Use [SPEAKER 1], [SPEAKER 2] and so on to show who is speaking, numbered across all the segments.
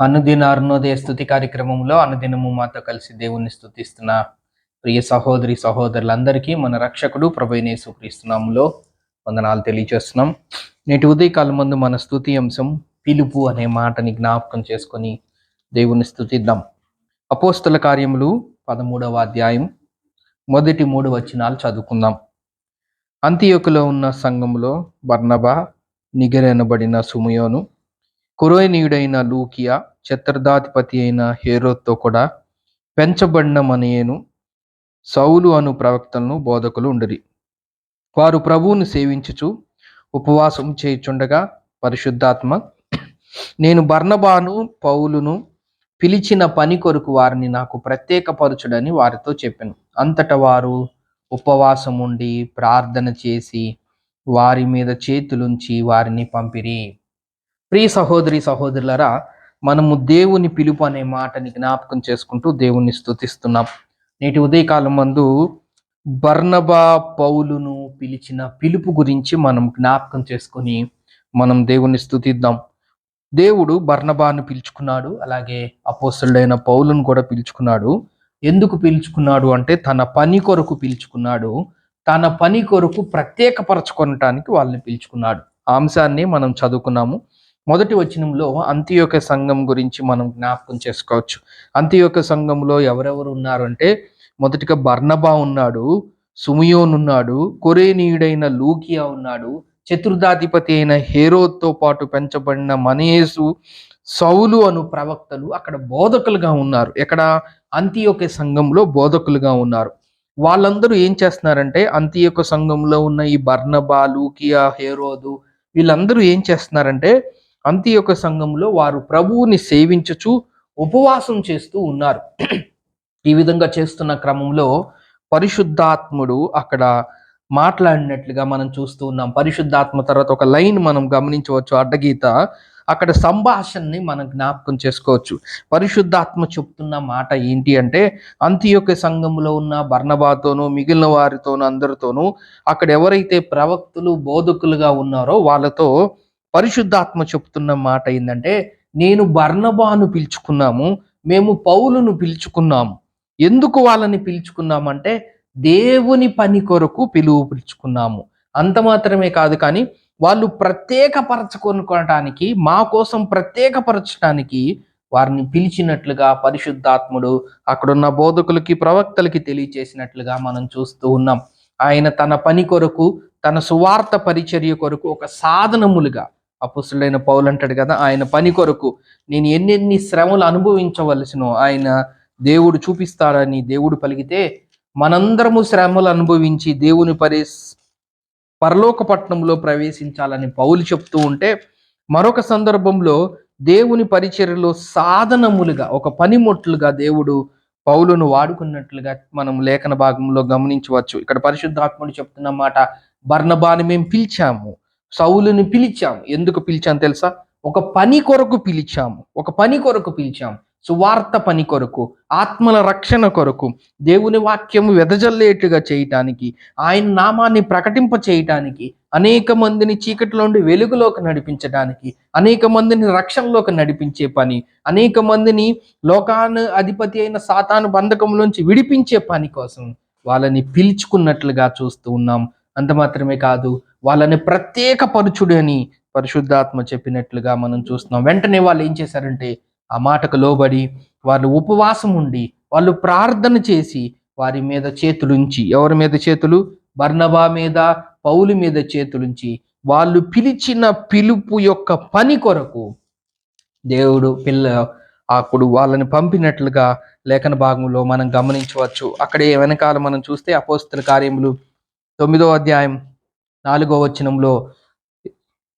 [SPEAKER 1] అనుదిన అరుణోదయ స్థుతి కార్యక్రమంలో అనుదినము మాతో కలిసి దేవుణ్ణి స్థుతిస్తున్న ప్రియ సహోదరి సహోదరులందరికీ మన రక్షకుడు ప్రభైనేసు క్రీస్తునాములో వందనాలు తెలియజేస్తున్నాం. నేటి ఉదయకాలం ముందు మన స్థుతి అంశం పిలుపు అనే మాటని జ్ఞాపకం చేసుకొని దేవుని స్థుతిద్దాం అపోస్తుల కార్యములు పదమూడవ అధ్యాయం మొదటి మూడు వచనాలు చదువుకుందాం. అంత్యకులో ఉన్న సంఘములో బర్నబా నిగరెనబడిన సుమయోను కురోనీయుడైన లూకియా చత్రదాధిపతి అయిన హేరోతో కూడా పెంచబడిన మనయేను సౌలు అను ప్రవక్తలను బోధకులు ఉండిరి. వారు ప్రభువును సేవించుచు ఉపవాసం చేయుచుండగా పరిశుద్ధాత్మ నేను బర్ణబాను పౌలును పిలిచిన పని కొరకు వారిని నాకు ప్రత్యేకపరచుడని వారితో చెప్పాను. అంతటా వారు ఉపవాసం ఉండి ప్రార్థన చేసి వారి మీద చేతులుంచి వారిని పంపిరి. ప్రియ సహోదరి సహోదరులరా మనము దేవుని పిలుపు అనే మాటని జ్ఞాపకం చేసుకుంటూ దేవుణ్ణి స్థుతిస్తున్నాం నేటి ఉదయకాలం మందు బర్ణబా పౌలును పిలిచిన పిలుపు గురించి మనం జ్ఞాపకం చేసుకొని మనం దేవుణ్ణి స్థుతిద్దాం దేవుడు బర్ణబాను పిలుచుకున్నాడు అలాగే అపోస్తుడైన పౌలును కూడా పిలుచుకున్నాడు. ఎందుకు పిలుచుకున్నాడు అంటే తన పని కొరకు పిలుచుకున్నాడు. తన పని కొరకు ప్రత్యేకపరచుకొనటానికి వాళ్ళని పిలుచుకున్నాడు. అంశాన్ని మనం చదువుకున్నాము. మొదటి వచనంలో అంత్యోక సంఘం గురించి మనం జ్ఞాపకం చేసుకోవచ్చు. అంత్యోక సంఘంలో ఎవరెవరు ఉన్నారు అంటే మొదటిగా బర్ణబా ఉన్నాడు సుమియోన్ ఉన్నాడు కొరేనీయుడైన లూకియా ఉన్నాడు చతుర్థాధిపతి అయిన హేరోతో పాటు పెంచబడిన మనయేసు సౌలు అను ప్రవక్తలు అక్కడ బోధకులుగా ఉన్నారు. ఎక్కడ? అంత్యోక సంఘంలో బోధకులుగా ఉన్నారు. వాళ్ళందరూ ఏం చేస్తున్నారంటే అంత్యోక సంఘంలో ఉన్న ఈ బర్ణబా లూకియా హేరోదు వీళ్ళందరూ ఏం చేస్తున్నారంటే అంత్యొక సంఘంలో వారు ప్రభువుని సేవించుచు ఉపవాసం చేస్తూ ఉన్నారు. ఈ విధంగా చేస్తున్న క్రమంలో పరిశుద్ధాత్ముడు అక్కడ మాట్లాడినట్లుగా మనం చూస్తూ ఉన్నాం. పరిశుద్ధాత్మ తర్వాత ఒక లైన్ మనం గమనించవచ్చు. అడ్డగీత అక్కడ సంభాషణని మనం జ్ఞాపకం చేసుకోవచ్చు. పరిశుద్ధాత్మ చెప్తున్న మాట ఏంటి అంటే అంత్యొక సంఘంలో ఉన్న బర్ణబాతోనూ మిగిలిన వారితోనూ అందరితోనూ అక్కడ ఎవరైతే ప్రవక్తులు బోధకులుగా ఉన్నారో వాళ్ళతో పరిశుద్ధాత్మ చెప్తున్న మాట ఏంటంటే నేను బర్ణబాను పిలుచుకున్నాము మేము పౌలును పిలుచుకున్నాము. ఎందుకు వాళ్ళని పిలుచుకున్నామంటే దేవుని పని కొరకు పిలువు పిలుచుకున్నాము. అంత మాత్రమే కాదు కానీ వాళ్ళు ప్రత్యేకపరచుకొనుకోవటానికి మా కోసం ప్రత్యేకపరచడానికి వారిని పిలిచినట్లుగా పరిశుద్ధాత్ముడు అక్కడున్న బోధకులకి ప్రవక్తలకి తెలియచేసినట్లుగా మనం చూస్తూ ఉన్నాం. ఆయన తన పని కొరకు తన సువార్త పరిచర్య కొరకు ఒక సాధనములుగా అపుసులైన పౌలు అంటాడు కదా ఆయన పని కొరకు నేను ఎన్నెన్ని శ్రమలు అనుభవించవలసినో ఆయన దేవుడు చూపిస్తాడని దేవుడు పలికితే మనందరము శ్రమలు అనుభవించి దేవుని పరి పరలోక పట్టణంలో ప్రవేశించాలని పౌలు చెప్తూ ఉంటే మరొక సందర్భంలో దేవుని పరిచర్యలో సాధనములుగా ఒక పనిముట్లుగా దేవుడు పౌలును వాడుకున్నట్లుగా మనం లేఖన భాగంలో గమనించవచ్చు. ఇక్కడ పరిశుద్ధాత్ముడు చెప్తున్న మాట బర్ణబాని మేము పిలిచాము సౌలుని పిలిచాము. ఎందుకు పిలిచాం తెలుసా? ఒక పని కొరకు పిలిచాము. ఒక పని కొరకు పిలిచాము. సువార్త పని కొరకు ఆత్మల రక్షణ కొరకు దేవుని వాక్యము వెదజల్లేట్టుగా చేయటానికి ఆయన నామాన్ని ప్రకటింప చేయటానికి అనేక మందిని చీకటిలోండి వెలుగులోకి నడిపించడానికి అనేక మందిని రక్షణలోకి నడిపించే పని అనేక మందిని లోకాను అధిపతి అయిన సాతాను బంధకంలోంచి విడిపించే పని కోసం వాళ్ళని పిలుచుకున్నట్లుగా చూస్తూ ఉన్నాం. అంత మాత్రమే కాదు వాళ్ళని ప్రత్యేకపరచుడు అని పరిశుద్ధాత్మ చెప్పినట్లుగా మనం చూస్తున్నాం. వెంటనే వాళ్ళు ఏం చేశారంటే ఆ మాటకు లోబడి వాళ్ళు ఉపవాసం ఉండి వాళ్ళు ప్రార్థన చేసి వారి మీద చేతులుంచి ఎవరి మీద చేతులు? బర్ణబా మీద పౌలు మీద చేతులుంచి వాళ్ళు పిలిచిన పిలుపు యొక్క పని కొరకు దేవుడు పిల్ల అప్పుడు వాళ్ళని పంపినట్లుగా లేఖన భాగంలో మనం గమనించవచ్చు. అక్కడే వెనకాల మనం చూస్తే అపోస్తుల కార్యములు తొమ్మిదో అధ్యాయం నాలుగో వచనంలో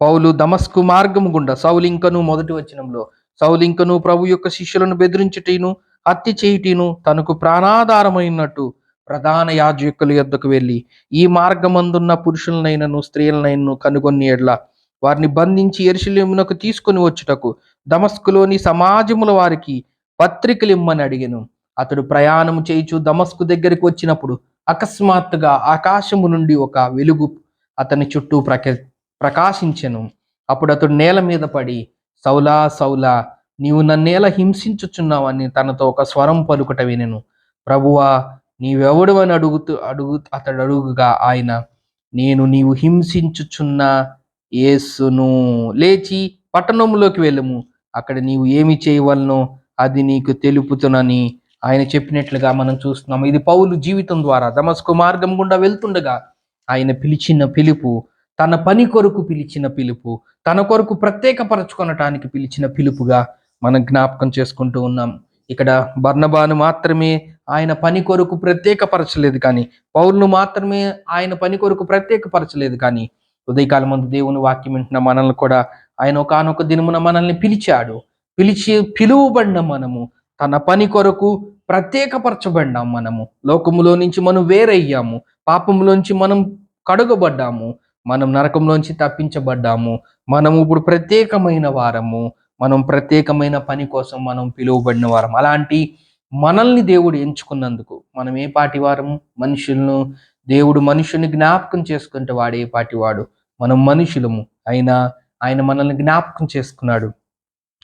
[SPEAKER 1] పౌలు దమస్కు మార్గము గుండా సౌలింకను మొదటి వచనంలో సౌలింకను ప్రభు యొక్క శిష్యులను బెదిరించుటను హత్య చేయుటను తనకు ప్రాణాధారమైనట్టు ప్రధాన యాజకుల యొద్దకు వెళ్ళి ఈ మార్గమందున్న పురుషులనైనను స్త్రీలనైనను కనుగొని ఎడ్ల. వారిని బంధించి ఎరుశల్యమునకు తీసుకొని వచ్చుటకు దమస్కులోని సమాజముల వారికి పత్రికలు ఇమ్మని అడిగాను. అతడు ప్రయాణం చేయుచు దమస్కు దగ్గరికి వచ్చినప్పుడు అకస్మాత్తుగా ఆకాశము నుండి ఒక వెలుగు అతని చుట్టూ ప్రక ప్రకాశించెను. అప్పుడు అతడు నేల మీద పడి సౌలా సౌలా నీవు నన్నేలా హింసించుచున్నావని తనతో ఒక స్వరం పలుకుట వినెను. ప్రభువా నీవెవడు అని అడుగుతూ అడుగు అతడు అడుగుగా ఆయన నేను నీవు హింసించుచున్న యేసును. లేచి పట్టణంలోకి వెళ్ళము. అక్కడ నీవు ఏమి చేయవలనో అది నీకు తెలుపుతునని ఆయన చెప్పినట్లుగా మనం చూస్తున్నాం ఇది పౌలు జీవితం ద్వారా దమస్కు మార్గం గుండా వెళ్తుండగా ఆయన పిలిచిన పిలుపు తన పని కొరకు పిలిచిన పిలుపు తన కొరకు ప్రత్యేకపరచుకొనటానికి పిలిచిన పిలుపుగా మనం జ్ఞాపకం చేసుకుంటూ ఉన్నాం. ఇక్కడ బర్ణబాను మాత్రమే ఆయన పని కొరకు ప్రత్యేకపరచలేదు కానీ పౌరులు మాత్రమే ఆయన పని కొరకు ప్రత్యేకపరచలేదు కానీ ఉదయకాలం ముందు దేవుని వాక్యం వింటున్న మనల్ని కూడా ఆయన ఒకనొక దినమున మనల్ని పిలిచాడు. పిలిచి పిలువబడిన మనము తన పని కొరకు ప్రత్యేకపరచబడినాం మనము. లోకములో నుంచి మనం వేరయ్యాము. పాపంలోంచి మనం కడుగబడ్డాము. మనం నరకంలోంచి తప్పించబడ్డాము. మనము ఇప్పుడు ప్రత్యేకమైన వారము. మనం ప్రత్యేకమైన పని కోసం మనం పిలువబడిన వారం అలాంటి మనల్ని దేవుడు ఎంచుకున్నందుకు మనం ఏ పాటి వారము? మనుషులను దేవుడు మనుషుని జ్ఞాపకం చేసుకుంటే వాడు ఏ పాటి వాడు. మనం మనుషులము. అయినా ఆయన మనల్ని జ్ఞాపకం చేసుకున్నాడు.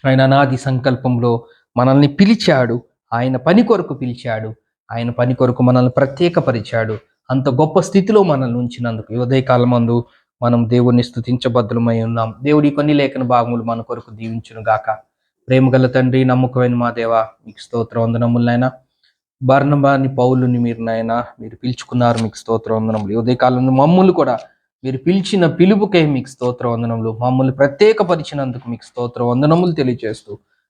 [SPEAKER 1] ఆయన అనాది సంకల్పంలో మనల్ని పిలిచాడు. ఆయన పని కొరకు పిలిచాడు. ఆయన పని కొరకు మనల్ని ప్రత్యేకపరిచాడు. అంత గొప్ప స్థితిలో మనల్ని ఉంచినందుకు ఈ ఉదయకాలం మందు మనం దేవుణ్ణి స్థుతించబద్ధులమై ఉన్నాం. దేవుడి కొన్ని లేఖన భాగములు మన కొరకు దీవించును గాక. ప్రేమగల తండ్రి నమ్మకమైన మా దేవ మీకు స్తోత్ర వందనములైనా బర్ణబాని పౌలుని మీరు నాయన మీరు పిలుచుకున్నారు మీకు స్తోత్ర వందనములు. ఉదయకాలంలో మమ్మల్ని కూడా మీరు పిలిచిన పిలుపుకే మీకు స్తోత్ర వందనములు. మమ్మల్ని ప్రత్యేకపరిచినందుకు మీకు స్తోత్ర వందనములు తెలియజేస్తూ